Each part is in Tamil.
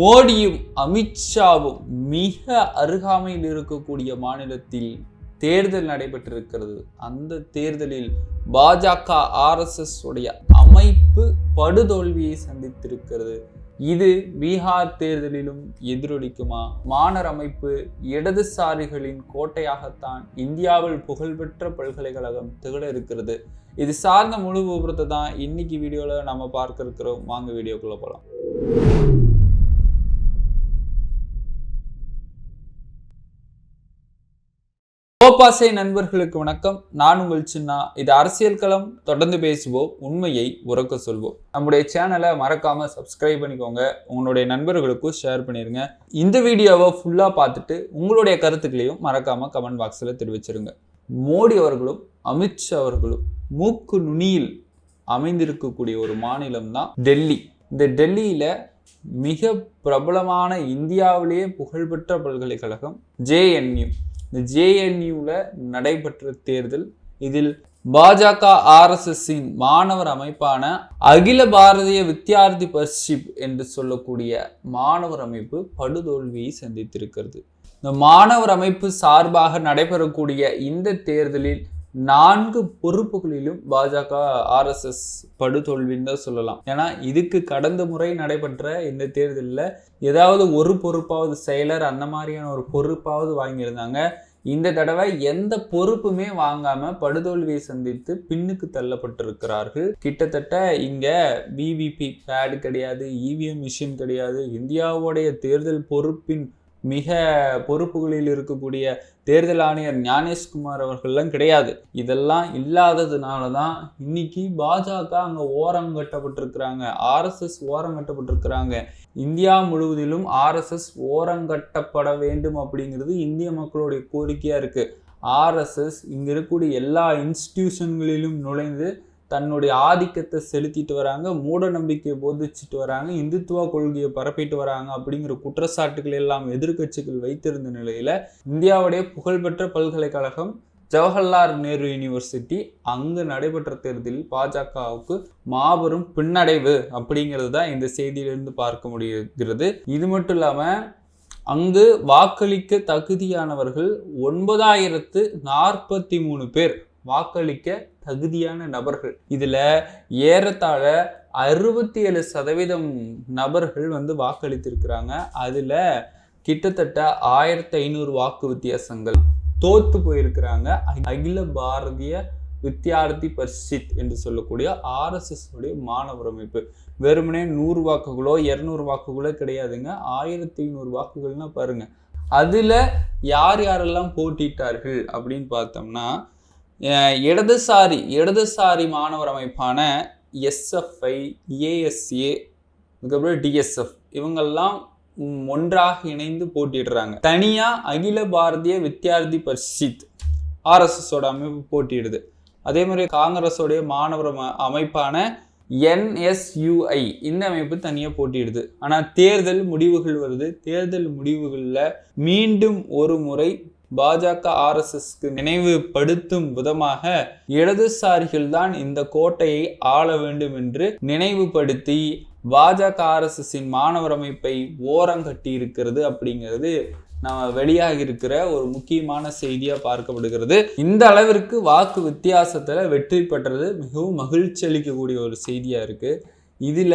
மோடியும் அமித்ஷாவும் மிக அருகாமையில் இருக்கக்கூடிய மாநிலத்தில் தேர்தல் நடைபெற்றிருக்கிறது. அந்த தேர்தலில் பாஜக ஆர்எஸ்எஸ் உடைய அமைப்பு படுதோல்வியை சந்தித்திருக்கிறது. இது பீகார் தேர்தலிலும் எதிரொலிக்குமா? மாணர் அமைப்பு இடதுசாரிகளின் கோட்டையாகத்தான் இந்தியாவில் புகழ்பெற்ற பல்கலைக்கழகம் திகழ இருக்கிறது. இது சார்ந்த முழு விபரத்தை தான் இன்னைக்கு வீடியோவில் நம்ம பார்க்க இருக்கிறோம் வாங்க வீடியோக்குள்ளே போகலாம் கோபாசை நண்பர்களுக்கு வணக்கம். நான் உங்கள் சின்னா. இது அரசியல் களம். தொடர்ந்து பேசுவோம். உண்மையை உறக்க சொல்வோம். நம்முடைய சேனலை மறக்காம சப்ஸ்கிரைப் பண்ணிக்கோங்க. உங்களுடைய நண்பர்களுக்கும் ஷேர் பண்ணிருங்க. இந்த வீடியோவை ஃபுல்லா பார்த்துட்டு உங்களுடைய கருத்துக்களையும் மறக்காம கமெண்ட் பாக்ஸில் தெரிவிச்சிருங்க. மோடி அவர்களும் அமித்ஷா அவர்களும் மூக்கு நுனியில் அமைந்திருக்கக்கூடிய ஒரு மாநிலம் தான் டெல்லி. இந்த டெல்லியில மிக பிரபலமான இந்தியாவிலேயே புகழ்பெற்ற பல்கலைக்கழகம் ஜேஎன்யூ இந்த ஜேஎன்யூவில் நடைபெற்ற தேர்தல் இதில் பாஜக ஆர்எஸ்எஸ்ஸின் மாணவர் அமைப்பான அகில பாரதிய வித்யார்த்தி பரிஷிப் என்று சொல்லக்கூடிய மாணவர் அமைப்பு படுதோல்வியை சந்தித்திருக்கிறது. இந்த மாணவர் அமைப்பு சார்பாக நடைபெறக்கூடிய இந்த தேர்தலில் நான்கு பொறுப்புகளிலும் பாஜக ஆர்எஸ்எஸ் படுதோல்வின்னு தான் சொல்லலாம். ஏன்னா இதுக்கு கடந்த முறை நடைபெற்ற இந்த தேர்தலில் ஏதாவது ஒரு பொறுப்பாவது செயலர் அந்த மாதிரியான ஒரு பொறுப்பாவது வாங்கியிருந்தாங்க. இந்த தடவை எந்த பொறுப்புமே வாங்காம படுதோல்வியை சந்தித்து பின்னுக்கு தள்ளப்பட்டிருக்கிறார்கள். கிட்டத்தட்ட இங்க விவிபி பேடு கிடையாது இவிஎம் மிஷின் கிடையாது இந்தியாவுடைய தேர்தல் பொறுப்பின் மிக பொறுப்புகளில் இருக்கக்கூடிய தேர்தல் ஆணையர் ஞானேஷ்குமார் அவர்கள்லாம் கிடையாது. இதெல்லாம் இல்லாததுனால தான் இன்னைக்கு பாஜக அங்கே ஓரம் கட்டப்பட்டிருக்கிறாங்க. ஆர்எஸ்எஸ் ஓரம் கட்டப்பட்டிருக்கிறாங்க. இந்தியா முழுவதிலும் ஆர்எஸ்எஸ் ஓரங்கட்டப்பட வேண்டும் அப்படிங்கிறது இந்திய மக்களுடைய கோரிக்கையாக இருக்குது ஆர்எஸ்எஸ் இங்கே இருக்கக்கூடிய எல்லா இன்ஸ்டிடியூஷன்களிலும் நுழைந்து தன்னுடைய ஆதிக்கத்தை செலுத்திட்டு வராங்க மூட நம்பிக்கையை போதிச்சுட்டு வராங்க இந்துத்துவ கொள்கையை பரப்பிட்டு வராங்க அப்படிங்கிற குற்றச்சாட்டுகள் எல்லாம் எதிர்க்கட்சிகள் வைத்திருந்த நிலையில இந்தியாவுடைய புகழ்பெற்ற பல்கலைக்கழகம் ஜவஹர்லால் நேரு யூனிவர்சிட்டி அங்கு நடைபெற்ற தேர்தலில் பாஜகவுக்கு மாபெரும் பின்னடைவு அப்படிங்கிறது தான் இந்த செய்தியிலிருந்து பார்க்க முடிகிறது. இது மட்டும் இல்லாமல் அங்கு வாக்களிக்க தகுதியானவர்கள் ஒன்பதாயிரத்து நாற்பத்தி மூணு பேர் வாக்களிக்க தகுதியான நபர்கள். இதில் ஏறத்தாழ அறுபத்தி ஏழு சதவீதம் நபர்கள் வந்து வாக்களித்திருக்கிறாங்க. அதில் கிட்டத்தட்ட ஆயிரத்தி ஐநூறு வாக்கு வித்தியாசங்கள் தோத்து போயிருக்கிறாங்க. அகில பாரதிய வித்யார்த்தி பரிஷித் என்று சொல்லக்கூடிய ஆர்எஸ்எஸ் உடைய மாணவர் அமைப்பு. வெறுமனே நூறு வாக்குகளோ இரநூறு வாக்குகளோ கிடையாதுங்க. ஆயிரத்தி ஐநூறு வாக்குகள்னா பாருங்க. அதில் யார் யாரெல்லாம் போட்டிட்டார்கள் அப்படின்னு பார்த்தோம்னா இடதுசாரி இடதுசாரி மாணவர் அமைப்பான எஸ்எஃப்ஐ ஏஎஸ்ஏ அதுக்கப்புறம் டிஎஸ்எஃப் இவங்கெல்லாம் ஒன்றாக இணைந்து போட்டிடுறாங்க தனியாக அகில பாரதிய வித்யார்த்தி பரிஷித் ஆர்எஸ்எஸோட அமைப்பு போட்டியிடுது. அதே மாதிரி காங்கிரஸோடைய மாணவர் அமைப்பான என்எஸ்யூஐ இந்த அமைப்பு தனியாக போட்டியிடுது. ஆனால் தேர்தல் முடிவுகள் வருது. தேர்தல் முடிவுகளில் மீண்டும் ஒரு முறை பாஜக ஆர்எஸ்எஸ்க்கு நினைவுபடுத்தும் விதமாக இடதுசாரிகள் தான் இந்த கோட்டையை ஆள வேண்டும் என்று நினைவுபடுத்தி பாஜக ஆர்எஸ்எஸ்ஸின் மாணவர் அமைப்பை ஓரங்கட்டி இருக்கிறது அப்படிங்கிறது நம்ம வெளியாகி இருக்கிற ஒரு முக்கியமான செய்தியா பார்க்கப்படுகிறது. இந்த அளவிற்கு வாக்கு வித்தியாசத்துல வெற்றி பெற்றது மிகவும் மகிழ்ச்சி அளிக்கக்கூடிய ஒரு செய்தியா இருக்கு. இதுல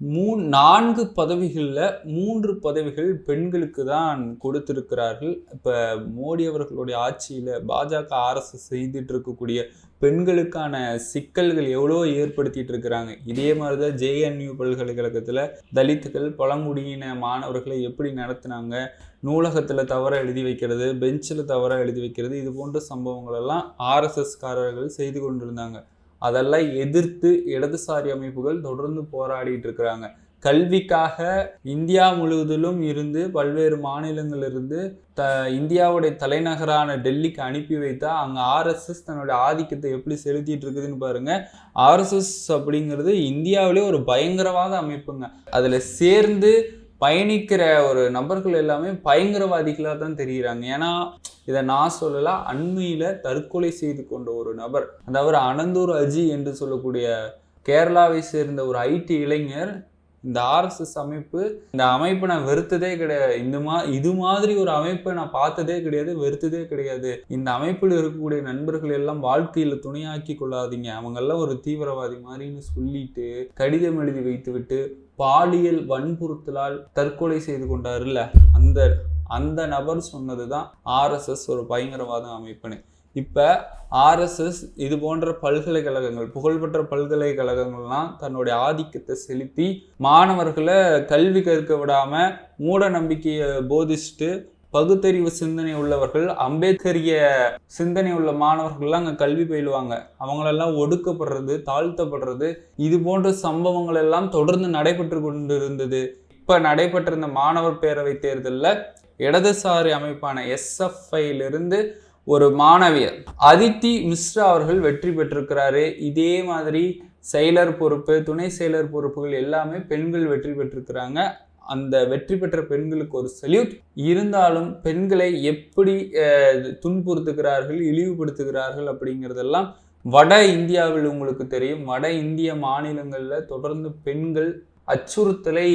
மூ நான்கு பதவிகளில் மூன்று பதவிகள் பெண்களுக்கு தான் கொடுத்திருக்கிறார்கள். இப்போ மோடி அவர்களுடைய ஆட்சியில் பாஜக அரசு செய்துட்டு இருக்கக்கூடிய பெண்களுக்கான சிக்கல்கள் எவ்வளோ ஏற்படுத்திட்டு இருக்கிறாங்க. இதே மாதிரி தான் ஜேஎன்யூ பல்கலைக்கழகத்தில் தலித்துகள் பழங்குடியின மாணவர்களை எப்படி நடத்தினாங்க? நூலகத்தில் தவற எழுதி வைக்கிறது பெஞ்சில் தவற எழுதி வைக்கிறது இது போன்ற சம்பவங்களெல்லாம் ஆர்எஸ்எஸ்காரர்கள் செய்து கொண்டிருந்தாங்க. அதெல்லாம் எதிர்த்து இடதுசாரி அமைப்புகள் தொடர்ந்து போராடிட்டு இருக்கிறாங்க. கல்விக்காக இந்தியா முழுவதிலும் இருந்து பல்வேறு மாநிலங்களிலிருந்து த இந்தியாவுடைய தலைநகரான டெல்லிக்கு அனுப்பி வைத்தா அங்கே ஆர்எஸ்எஸ் தன்னுடைய ஆதிக்கத்தை எப்படி செலுத்திட்டு இருக்குதுன்னு பாருங்க. ஆர்எஸ்எஸ் அப்படிங்கிறது இந்தியாவிலே ஒரு பயங்கரவாத அமைப்புங்க. அதில் சேர்ந்து பயணிக்கிற ஒரு நபர்கள் எல்லாமே பயங்கரவாதிகளாக தான் தெரிகிறாங்க. ஏன்னா இதை நான் சொல்லல அண்மையில் தற்கொலை செய்து கொண்ட ஒரு நபர் அதாவது அனந்தூர் அஜி என்று சொல்லக்கூடிய கேரளாவை சேர்ந்த ஒரு ஐடி இளைஞர் இந்த ஆர்எஸ்எஸ் அமைப்பு இந்த அமைப்பை நான் வெறுத்ததே கிடையாது. இந்த மா இது மாதிரி ஒரு அமைப்பை நான் பார்த்ததே கிடையாது வெறுத்ததே கிடையாது. இந்த அமைப்பில் இருக்கக்கூடிய நண்பர்கள் எல்லாம் வாழ்க்கையில் துணையாக்கி கொள்ளாதீங்க. அவங்கெல்லாம் ஒரு தீவிரவாதி மாதிரின்னு சொல்லிட்டு கடிதம் எழுதி வைத்துவிட்டு பாலியல் வன்புறுத்தலால் தற்கொலை செய்து கொண்டாருல்ல? அந்த அந்த நபர் சொன்னது தான் ஆர்எஸ்எஸ் ஒரு பயங்கரவாத அமைப்புன்னு. இப்போ ஆர்எஸ்எஸ் இது போன்ற பல்கலைக்கழகங்கள் புகழ்பெற்ற பல்கலைக்கழகங்கள்லாம் தன்னுடைய ஆதிக்கத்தை செலுத்தி மாணவர்களை கல்வி கற்க விடாமல் மூட நம்பிக்கையை போதிச்சுட்டு பகுத்தறிவு சிந்தனை உள்ளவர்கள் அம்பேத்கரிய சிந்தனை உள்ள மாணவர்கள்லாம் அங்கே கல்வி பயிலுவாங்க. அவங்களெல்லாம் ஒடுக்கப்படுறது தாழ்த்தப்படுறது இது போன்ற சம்பவங்கள் எல்லாம் தொடர்ந்து நடைபெற்று கொண்டிருந்தது. இப்போ நடைபெற்றிருந்த மாணவர் பேரவை தேர்தலில் இடதுசாரி அமைப்பான எஸ்எஃப்ஐலிருந்து ஒரு மாணவியர். அதித்தி மிஸ்ரா அவர்கள் வெற்றி பெற்றிருக்கிறாரு. இதே மாதிரி செயலர் பொறுப்பு துணை செயலர் பொறுப்புகள் எல்லாமே பெண்கள் வெற்றி பெற்றிருக்கிறாங்க. அந்த வெற்றி பெற்ற பெண்களுக்கு ஒரு சல்யூட் இருந்தாலும் பெண்களை எப்படி துன்புறுத்துகிறார்கள் இழிவுபடுத்துகிறார்கள் அப்படிங்கிறதெல்லாம் வட இந்தியாவில் உங்களுக்கு தெரியும். வட இந்திய மாநிலங்களில் தொடர்ந்து பெண்கள் அச்சுறுத்தலை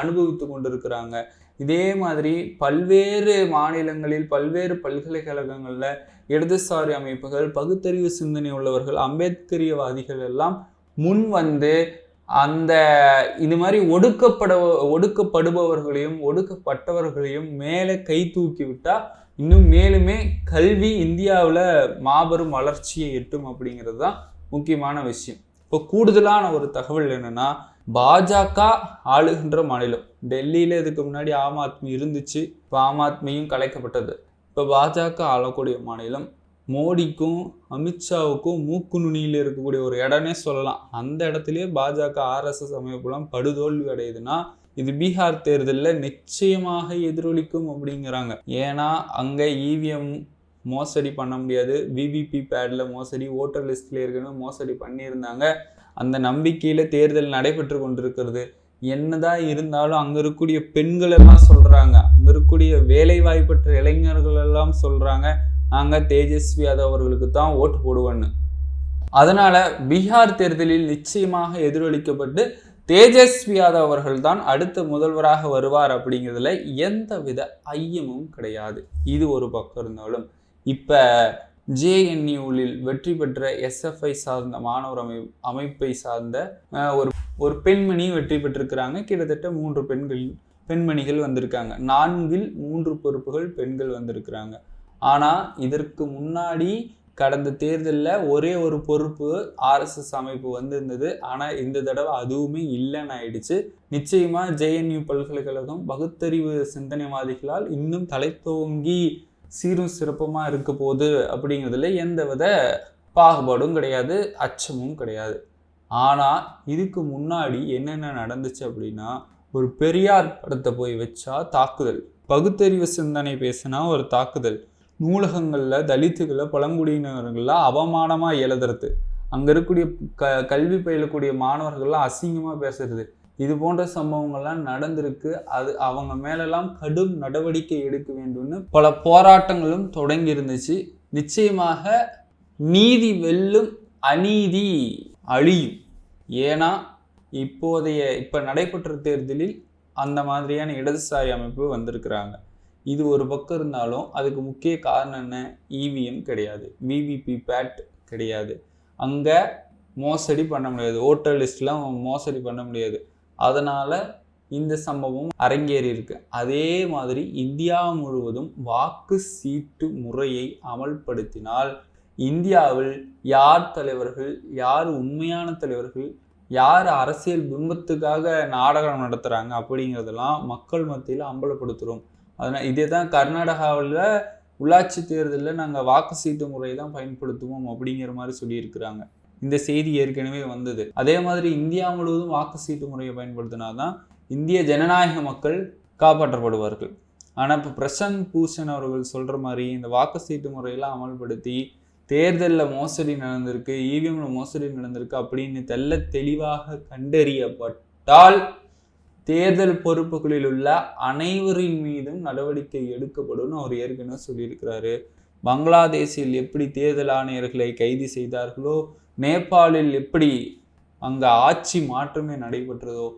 அனுபவித்து கொண்டிருக்கிறாங்க. இதே மாதிரி பல்வேறு மாநிலங்களில் பல்வேறு பல்கலைக்கழகங்களில் இடதுசாரி அமைப்புகள் பகுத்தறிவு சிந்தனை உள்ளவர்கள் அம்பேத்கரியவாதிகள் எல்லாம் முன் வந்து அந்த இது மாதிரி ஒடுக்கப்பட ஒடுக்கப்படுபவர்களையும் ஒடுக்கப்பட்டவர்களையும் மேலே கை தூக்கி விட்டால் இன்னும் மேலுமே கல்வி இந்தியாவில் மாபெரும் வளர்ச்சியை எட்டும் அப்படிங்கிறது தான் முக்கியமான விஷயம். இப்போ கூடுதலான ஒரு தகவல் என்னென்னா பாஜக ஆளுகின்ற மாநிலம். டெல்லியில் இதுக்கு முன்னாடி ஆம் ஆத்மி இருந்துச்சு. இப்போ ஆம் ஆத்மியும் கலைக்கப்பட்டது. இப்போ பாஜக ஆளக்கூடிய மாநிலம் மோடிக்கும் அமித்ஷாவுக்கும் மூக்கு நுனியில் இருக்கக்கூடிய ஒரு இடம்னே சொல்லலாம். அந்த இடத்துலயே பாஜக ஆர்எஸ்எஸ் அமைப்புலாம் படுதோல்வி அடையுதுன்னா இது பீகார் தேர்தலில் நிச்சயமாக எதிரொலிக்கும் அப்படிங்கிறாங்க. ஏன்னா அங்கே இவிஎம் மோசடி பண்ண முடியாது. விவிபி பேடில் மோசடி ஓட்டர் லிஸ்ட்டில் ஏற்கனவே மோசடி பண்ணியிருந்தாங்க. அந்த நம்பிக்கையில் தேர்தல் நடைபெற்று கொண்டிருக்கிறது. என்னதான் இருந்தாலும் அங்கே இருக்கக்கூடிய பெண்கள் எல்லாம் சொல்கிறாங்க அங்கே இருக்கக்கூடிய வேலை வாய்ப்பற்ற இளைஞர்கள் எல்லாம் சொல்கிறாங்க நாங்கள் தேஜஸ்வி யாதவ் அவர்களுக்கு தான் ஓட்டு போடுவோன்னு. அதனால் பீகார் தேர்தலில் நிச்சயமாக எதிரொலிக்கப்பட்டு தேஜஸ்வி யாதவ் அவர்கள் தான் அடுத்த முதல்வராக வருவார் அப்படிங்கிறதுல எந்தவித ஐயமும் கிடையாது. இது ஒரு பக்கம் இருந்தாலும். இப்போ ஜேஎன்யூவில் வெற்றி பெற்ற எஸ்எஃப்ஐ சார்ந்த மாணவர் அமை அமைப்பை சார்ந்த ஒரு ஒரு பெண்மணி வெற்றி பெற்றிருக்கிறாங்க. கிட்டத்தட்ட மூன்று பெண்கள் பெண்மணிகள் வந்திருக்காங்க. நான்கில் மூன்று பொறுப்புகள் பெண்கள் வந்திருக்கிறாங்க. ஆனால் இதற்கு முன்னாடி கடந்த தேர்தலில் ஒரே ஒரு பொறுப்பு ஆர்எஸ்எஸ் அமைப்பு வந்திருந்தது. ஆனால் இந்த தடவை அதுவுமே இல்லைன்னு ஆயிடுச்சு. நிச்சயமாக ஜேஎன்யூ பல்கலைக்கழகம் பகுத்தறிவு சிந்தனைவாதிகளால் இன்னும் தலைத்தோங்கி சீரும் சிறப்புமாக இருக்க போகுது அப்படிங்கிறதுல எந்தவித பாகுபாடும் கிடையாது அச்சமும் கிடையாது. ஆனால் இதுக்கு முன்னாடி என்னென்ன நடந்துச்சு அப்படின்னா ஒரு பெரியார் படத்தை போய் வச்சா தாக்குதல். பகுத்தறிவு சிந்தனை பேசினா ஒரு தாக்குதல். நூலகங்களில் தலித்துகளை பழங்குடியினர்களில் அவமானமாக எழுதுறது. அங்கே இருக்கக்கூடிய க கல்வி பயிலக்கூடிய மாணவர்கள்லாம் அசிங்கமாக பேசுறது. இது போன்ற சம்பவங்கள்லாம் நடந்திருக்கு. அது அவங்க மேலெல்லாம் கடும் நடவடிக்கை எடுக்க வேண்டும்னு பல போராட்டங்களும் தொடங்கி இருந்துச்சு நிச்சயமாக நீதி வெல்லும் அநீதி. அழியும். ஏன்னா இப்போதைய இப்போ நடைபெற்ற தேர்தலில் அந்த மாதிரியான இடதுசாரி அமைப்பு வந்திருக்கிறாங்க. இது ஒரு பக்கம் இருந்தாலும் அதுக்கு முக்கிய காரணம் என்ன? இவிஎம் கிடையாது. விவிபி பேட் கிடையாது. அங்கே மோசடி பண்ண முடியாது. ஓட்டர் லிஸ்ட்லாம் மோசடி பண்ண முடியாது. அதனால் இந்த சம்பவம் அரங்கேறி இருக்கு அதே மாதிரி இந்தியா முழுவதும் வாக்கு சீட்டு முறையை அமல்படுத்தினால் இந்தியாவில் யார் தலைவர்கள் யார் உண்மையான தலைவர்கள் யார் அரசியல் பிம்பத்துக்காக நாடகம் நடத்துகிறாங்க அப்படிங்கிறதெல்லாம் மக்கள் மத்தியில் அம்பலப்படுத்துகிறோம் அதனால் இதே தான் கர்நாடகாவில் உள்ளாட்சி தேர்தலில் நாங்கள் வாக்கு சீட்டு முறை தான் பயன்படுத்துவோம் அப்படிங்கிற மாதிரி சொல்லியிருக்கிறாங்க. இந்த செய்தி ஏற்கனவே வந்தது. அதே மாதிரி இந்தியா முழுவதும் வாக்கு சீட்டு முறையை பயன்படுத்தினா தான் இந்திய ஜனநாயக மக்கள் காப்பாற்றப்படுவார்கள். ஆனால் இப்போ பிரசன்ட் பூஷன் அவர்கள் சொல்கிற மாதிரி இந்த வாக்கு சீட்டு முறையெல்லாம் அமல்படுத்தி தேர்தலில் மோசடி நடந்திருக்கு இவிஎம்ல மோசடி நடந்திருக்கு அப்படின்னு தெள்ள தெளிவாக கண்டறியப்பட்டால் தேர்தல் பொறுப்புகளில் உள்ள அனைவரின் மீதும் நடவடிக்கை எடுக்கப்படும் அவர் ஏற்கனவே சொல்லியிருக்கிறாரு. பங்களாதேஷில் எப்படி தேர்தல் ஆணையர்களை கைது செய்தார்களோ நேபாளில் எப்படி அங்கே ஆட்சி மாற்றமே நடைபெற்றதோ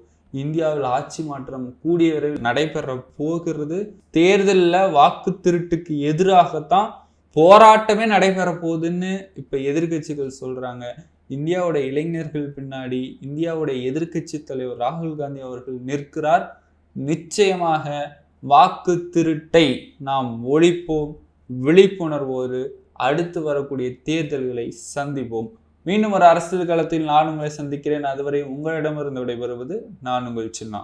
இந்தியாவில் ஆட்சி மாற்றம் கூடிய விரைவில் நடைபெற போகிறது. தேர்தலில் வாக்கு திருட்டுக்கு எதிராகத்தான் போராட்டமே நடைபெற போகுதுன்னு இப்போ எதிர்க்கட்சிகள் சொல்கிறாங்க இந்தியாவோட இளைஞர்கள் பின்னாடி இந்தியாவுடைய எதிர்க்கட்சி தலைவர் ராகுல் காந்தி அவர்கள் நிற்கிறார். நிச்சயமாக வாக்கு திருட்டை நாம் ஒழிப்போம் விழிப்புணர்வோடு அடுத்து வரக்கூடிய தேர்தல்களை சந்திப்போம். மீண்டும் ஒரு அரசியல் களத்தில் நான் உங்களை சந்திக்கிறேன். அதுவரை உங்களிடமிருந்து விடைபெறுவது நான் உங்கள் சின்னா.